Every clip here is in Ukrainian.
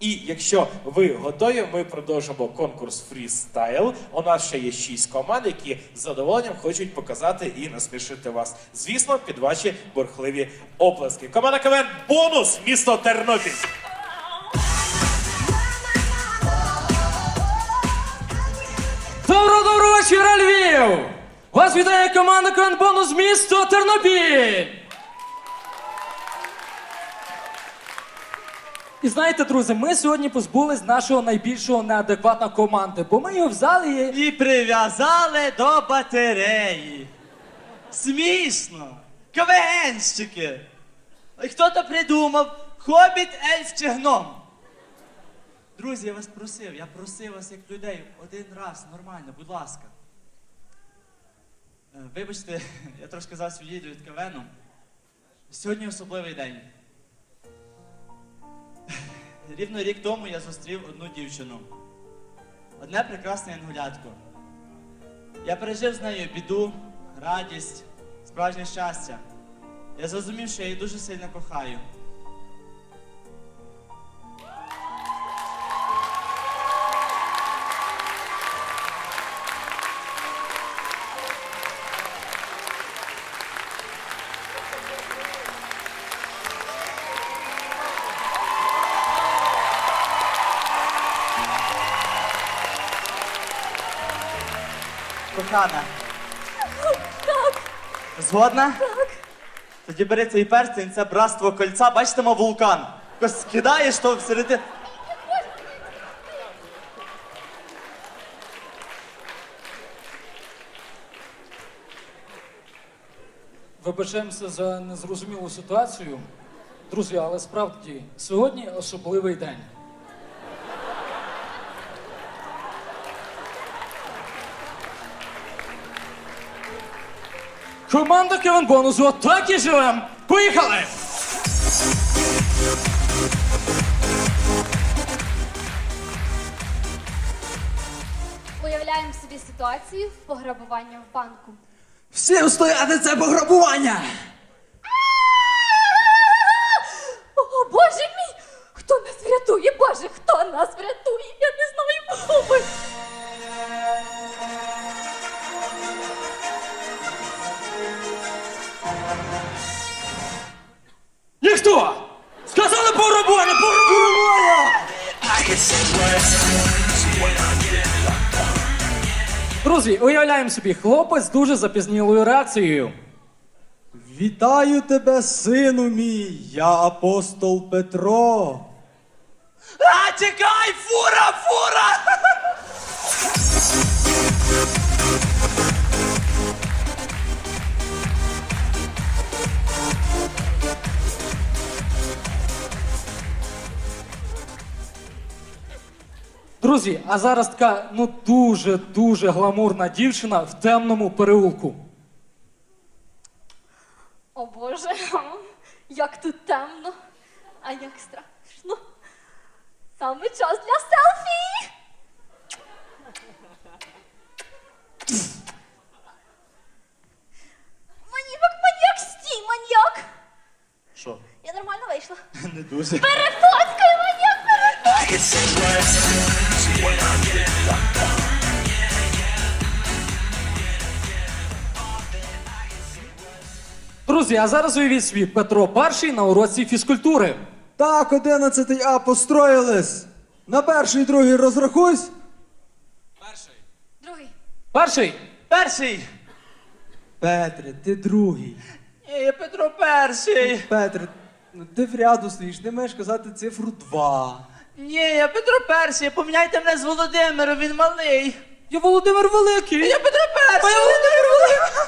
І якщо ви готові, ми продовжимо конкурс фрістайл. У нас ще є шість команд, які з задоволенням хочуть показати і насмішити вас. Звісно, під ваші бурхливі оплески. Команда КВН бонус місто Тернопіль. Доброго доброго вечора, Львів! Вас вітає команда Конбону з міста Тернопіль! І знаєте, друзі, ми сьогодні позбулись нашого найбільшого неадекватна команди, бо ми його взяли і. І прив'язали до батареї. Смішно. КВНщики. І хто то придумав? Хобіт, ельф чи гном? Друзі, я вас просив, я просив вас як людей один раз, нормально, будь ласка. Е, Вибачте, я трошки зараз відійду від КВНу. Сьогодні особливий день. Рівно рік тому я зустрів одну дівчину. Одне прекрасне янгулятко. Я пережив з нею біду, радість, справжнє щастя. Я зрозумів, що я її дуже сильно кохаю. Кохана. Згодна? Так. Тоді бери цей перстень, це братство кольця, бачите, мав вулкан. Якось скидаєш то всередину. Вибачаємося за незрозумілу ситуацію. Друзі, але справді сьогодні особливий день. Команда Кевен Бонусу, так і живем! Поїхали! Уявляємо собі ситуацію пограбування в банку. Всім стояти це пограбування! Друзі, уявляємо собі, хлопець з дуже запізнілою реакцією. Вітаю тебе, сину мій, я апостол Петро. А, чекай! Фура! Фура! Друзі, а зараз така ну дуже дуже гламурна дівчина в темному переулку. О Боже, як тут темно, а як страшно. Саме час для селфі. Маньяк, маньяк, стій, маньяк. Що? Я нормально вийшла. Не дуже. Перефоткай, маньяк, перефоткай. Друзі, а зараз уявіть собі Петро перший на уроці фізкультури. Так, 11 А построїлись. На перший, другий розрахуйсь. Перший. Другий. Перший. Перший! Петре, ти другий. Ні, я Петро перший. Петре, ну ти в ряду стоїш, ти маєш казати цифру 2. Ні, я Петро перший. Поміняйте мене з Володимиром, він малий. Я Володимир Великий. Я Петро перший. я Володимир Великий.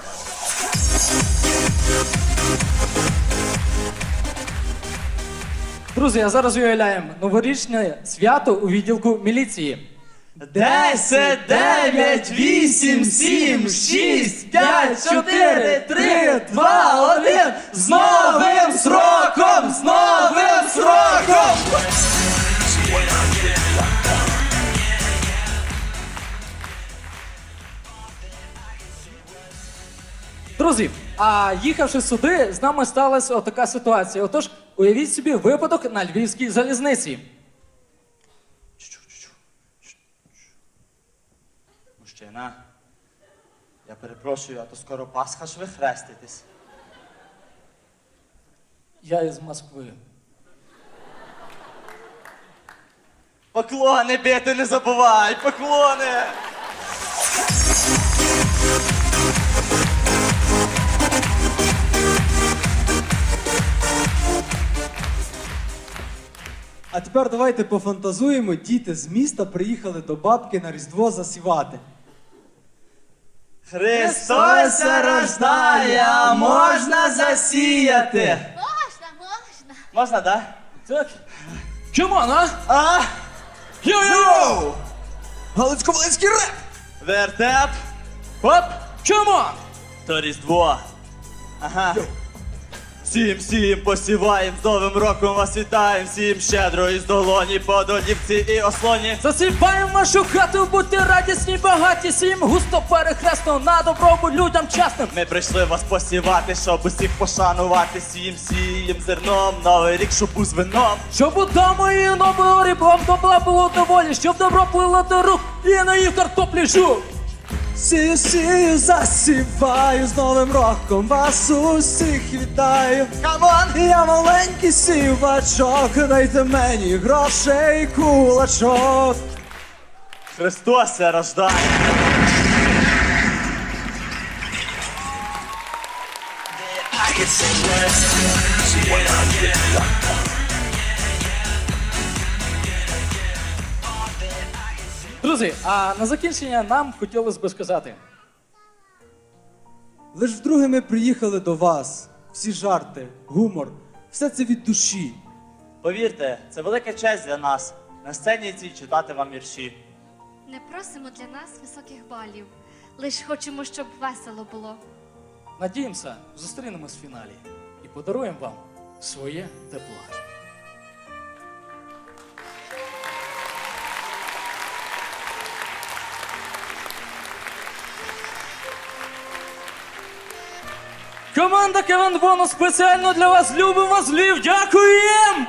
Друзі, а зараз уявляємо новорічне свято у відділку міліції. Десять, дев'ять, вісім, сім, шість, п'ять, чотири, три, два, один. З новим сроком! З новим сроком! Друзі, а їхавши сюди, з нами сталася отака ситуація. Отож, уявіть собі випадок на львівській залізниці. Мужчина, я перепрошую, а то скоро Пасха ж ви хреститесь. Я із Москви. Поклони бити не забувай! Поклони! А тепер давайте пофантазуємо, діти з міста приїхали до бабки на Різдво засівати. Христос рождає, а можна засіяти. Можна, можна. Можна, так? Так. Камон, а? А? Йо-йо! Галицько-волинський реп! Вертеп! Оп! Чому? То Різдво. Ага. Всім, всім посіваєм, з Новим роком вас вітаєм, всім щедро із долоні, по долівці і ослоні. Засипаємо вашу хату, будьте радісні, багаті, всім густо перехресно, на добробут людям чесним. Ми прийшли вас посівати, щоб усіх пошанувати, всім сієм зерном, новий рік, щоб з вином. Щоб у дому і нового рибом добла було доволі, щоб добро плило до рук і на їх картоплі жук. Сію, сію, засіваю, з Новим роком вас усіх вітаю. Камон! Я маленький сівачок, дайте мені грошей кулачок. Христос се рождає. Друзі, а на закінчення нам хотілося би сказати. Лиш вдруге ми приїхали до вас. Всі жарти, гумор, все це від душі. Повірте, це велика честь для нас на сцені цій читати вам вірші. Не просимо для нас високих балів. Лиш хочемо, щоб весело було. Надіємося, зустрінемось в фіналі і подаруємо вам своє тепло. Команда Кевен Бону спеціально для вас любимо вас, Львів. Дякуємо!